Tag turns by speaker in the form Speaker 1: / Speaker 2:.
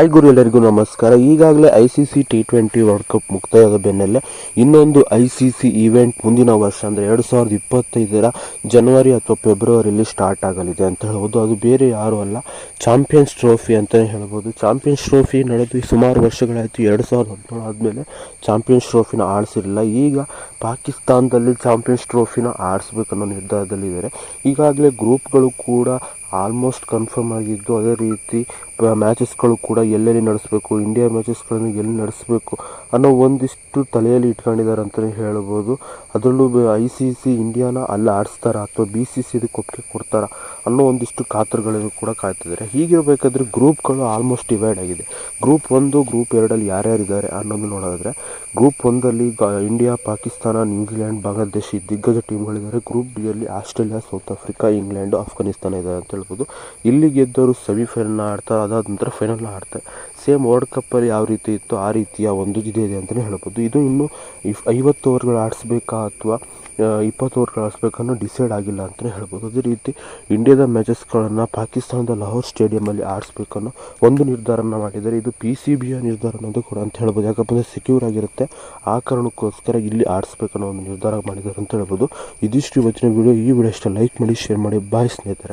Speaker 1: Hi ಗುರು ಎಲ್ಲರಿಗೂ ನಮಸ್ಕಾರ. ಈಗಾಗಲೇ I C C T twenty world cup ಮುಕ್ತಾಯದ ಬೆನ್ನಲ್ಲೇ ಇನ್ನೊಂದು ಐ ಸಿ ಸಿ ಈವೆಂಟ್ ಮುಂದಿನ ವರ್ಷ ಅಂದರೆ ಎರಡು ಸಾವಿರದ ಇಪ್ಪತ್ತೈದರ ಜನವರಿ ಅಥವಾ ಫೆಬ್ರವರಿಯಲ್ಲಿ ಸ್ಟಾರ್ಟ್ ಆಗಲಿದೆ ಅಂತ ಹೇಳ್ಬೋದು. ಅದು ಬೇರೆ ಯಾರು ಅಲ್ಲ ಚಾಂಪಿಯನ್ಸ್ ಟ್ರೋಫಿ ಅಂತಲೇ ಹೇಳ್ಬೋದು. ಚಾಂಪಿಯನ್ಸ್ ಟ್ರೋಫಿ ನಡೆದು ಸುಮಾರು ವರ್ಷಗಳಾಯಿತು. ಎರಡು ಸಾವಿರದ ಹದಿನೇಳು ಆದಮೇಲೆ ಚಾಂಪಿಯನ್ಸ್ ಟ್ರೋಫಿನ ಆಡಿಸಿರಲಿಲ್ಲ. ಈಗ ಪಾಕಿಸ್ತಾನದಲ್ಲಿ ಚಾಂಪಿಯನ್ಸ್ ಟ್ರೋಫಿನ ಆಡಿಸ್ಬೇಕನ್ನೋ ನಿರ್ಧಾರದಲ್ಲಿದ್ದಾರೆ. ಈಗಾಗಲೇ ಗ್ರೂಪ್ಗಳು ಕೂಡ ಆಲ್ಮೋಸ್ಟ್ ಕನ್ಫರ್ಮ್ ಆಗಿದ್ದು ಅದೇ ರೀತಿ ಮ್ಯಾಚಸ್ಗಳು ಕೂಡ ಎಲ್ಲೆಲ್ಲಿ ನಡೆಸಬೇಕು ಇಂಡಿಯಾ ಮ್ಯಾಚಸ್ಗಳನ್ನು ಎಲ್ಲಿ ನಡೆಸಬೇಕು ಅನ್ನೋ ಒಂದಿಷ್ಟು ತಲೆಯಲ್ಲಿ ಇಟ್ಕೊಂಡಿದ್ದಾರೆ ಅಂತಲೇ ಹೇಳ್ಬೋದು. ಅದರಲ್ಲೂ ಐ ಸಿ ಸಿ ಇಂಡಿಯಾನ ಅಲ್ಲಿ ಆಡಿಸ್ತಾರ ಅಥವಾ ಬಿ ಸಿ ಸಿ ಇದಕ್ಕೆ ಒಪ್ಪಿಗೆ ಕೊಡ್ತಾರ ಅನ್ನೋ ಒಂದಿಷ್ಟು ಖಾತರಿಗಳನ್ನು ಕೂಡ ಕಾಯ್ತಿದ್ದಾರೆ. ಹೀಗಿರಬೇಕಾದ್ರೆ ಗ್ರೂಪ್ಗಳು ಆಲ್ಮೋಸ್ಟ್ ಡಿವೈಡ್ ಆಗಿದೆ. ಗ್ರೂಪ್ ಒಂದು ಗ್ರೂಪ್ ಎರಡಲ್ಲಿ ಯಾರ್ಯಾರಿದ್ದಾರೆ ಅನ್ನೋದು ನೋಡೋದಾದರೆ group ಒಂದಲ್ಲಿ India Pakistan New Zealand Bangladesh ದಿಗ್ಗಜ ಟೀಮ್ಗಳಿದ್ದಾರೆ group ಬಿಯಲ್ಲಿ Australia South Africa England Afghanistan ಇದ್ದಾರೆ ಅಂತ ಹೇಳ್ಬೋದು. ಇಲ್ಲಿ ಗೆದ್ದವರು ಸೆಮಿಫೈನಲ್ನ ಆಡ್ತಾರೆ, ಅದಾದ ನಂತರ ಫೈನಲ್ ಆಡ್ತಾರೆ. ಸೇಮ್ ವರ್ಲ್ಡ್ ಕಪ್ಪಲ್ಲಿ ಯಾವ ರೀತಿ ಇತ್ತು ಆ ರೀತಿಯ ಒಂದು ಇದೆ ಇದೆ ಅಂತಲೇ ಹೇಳ್ಬೋದು. ಇದು ಇನ್ನೂ ಇಫ್ ಐವತ್ತು ಓವರ್ಗಳು ಆಡಿಸ್ಬೇಕಾ ಅಥವಾ ಇಪ್ಪತ್ತು ಓವರ್ಗಳು ಆಡಿಸ್ಬೇಕನ್ನೋ ಡಿಸೈಡ್ ಆಗಿಲ್ಲ ಅಂತಲೇ ಹೇಳ್ಬೋದು. ಅದೇ ರೀತಿ ಇಂಡಿಯಾದ ಮ್ಯಾಚಸ್ಗಳನ್ನು ಪಾಕಿಸ್ತಾನದ ಲಾಹೋರ್ ಸ್ಟೇಡಿಯಮಲ್ಲಿ ಆಡಿಸ್ಬೇಕನ್ನೋ ಒಂದು ನಿರ್ಧಾರನ ಮಾಡಿದ್ದಾರೆ. ಇದು ಪಿ ಸಿ ಬಿಯ ನಿರ್ಧಾರ ಅನ್ನೋದು ಕೂಡ ಅಂತ ಹೇಳ್ಬೋದು. ಯಾಕಪ್ಪ ಅಂದರೆ ಸೆಕ್ಯೂರ್ ಆಗಿರುತ್ತೆ. ಆ ಕಾರಣಕ್ಕೋಸ್ಕರ ಇಲ್ಲಿ ಆಡಿಸ್ಬೇಕನ್ನೋ ಒಂದು ನಿರ್ಧಾರ ಮಾಡಿದ್ದಾರೆ ಅಂತ ಹೇಳ್ಬೋದು. ಇದಿಷ್ಟು ಇವತ್ತಿನ ವಿಡಿಯೋ ಈ ವಿಡಿಯೋ ಇಷ್ಟ ಲೈಕ್ ಮಾಡಿ ಶೇರ್ ಮಾಡಿ. ಬಾಯ್ ಸ್ನೇಹಿತರೆ.